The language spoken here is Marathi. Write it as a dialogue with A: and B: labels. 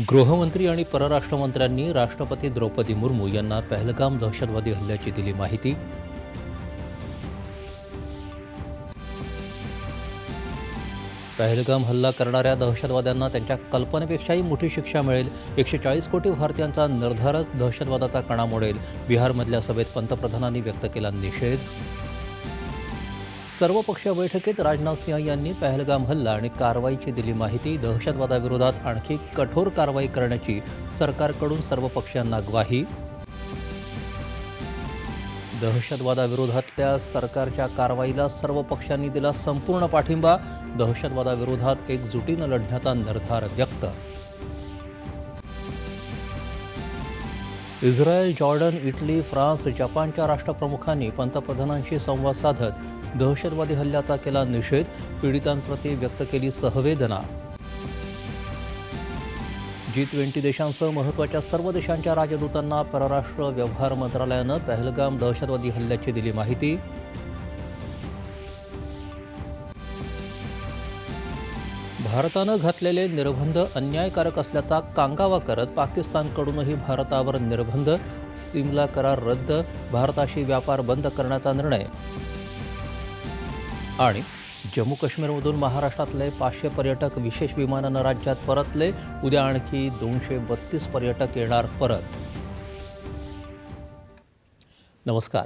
A: गृहमंत्री आणि परराष्ट्रमंत्र्यांनी राष्ट्रपती द्रौपदी मुर्मू यांना पहलगाम दहशतवादी हल्ल्याची दिली माहिती. पहलगाम हल्ला करणाऱ्या दहशतवाद्यांना त्यांच्या कल्पनेपेक्षाही मोठी शिक्षा मिळेल. एकशे चाळीस कोटी भारतीयांचा निर्धारच दहशतवादाचा कणा मोडेल. बिहारमधल्या सभेत पंतप्रधानांनी व्यक्त केला निषेध. सर्वपक्षीय बैठकीत राजनाथ सिंह यांनी पहलगाम हल्ला आणि कारवाईची दिली माहिती. दहशतवादाविरोधात आणखी कठोर कारवाई करण्याची सरकारकडून सर्व पक्षांना ग्वाही. दहशतवादाविरोधातल्या सरकारच्या कारवाईला सर्व पक्षांनी दिला संपूर्ण पाठिंबा. दहशतवादाविरोधात एकजुटीनं लढण्याचा निर्धार व्यक्त. इस्रायल जॉर्डन इटली फ्रान्स जपानच्या राष्ट्रप्रमुखांनी पंतप्रधानांशी संवाद साधत दहशतवादी हल्ल्याचा केला निषेध पीडितांप्रती व्यक्त केली सहवेदना जी ट्वेंटी देशांसह महत्त्वाच्या सर्व देशांच्या राजदूतांना परराष्ट्र व्यवहार मंत्रालयानं पहलगाम दहशतवादी हल्ल्याची दिली माहिती. भारतानं घातलेले निर्बंध अन्यायकारक असल्याचा कांगावा करत पाकिस्तानकडूनही भारतावर निर्बंध सिमला करार रद्द भारताशी व्यापार बंद करण्याचा निर्णय. आणि जम्मू काश्मीरमधून महाराष्ट्रातले पाचशे पर्यटक विशेष विमानानं राज्यात परतले. उद्या आणखी दोनशे बत्तीस पर्यटक येणार परत. नमस्कार.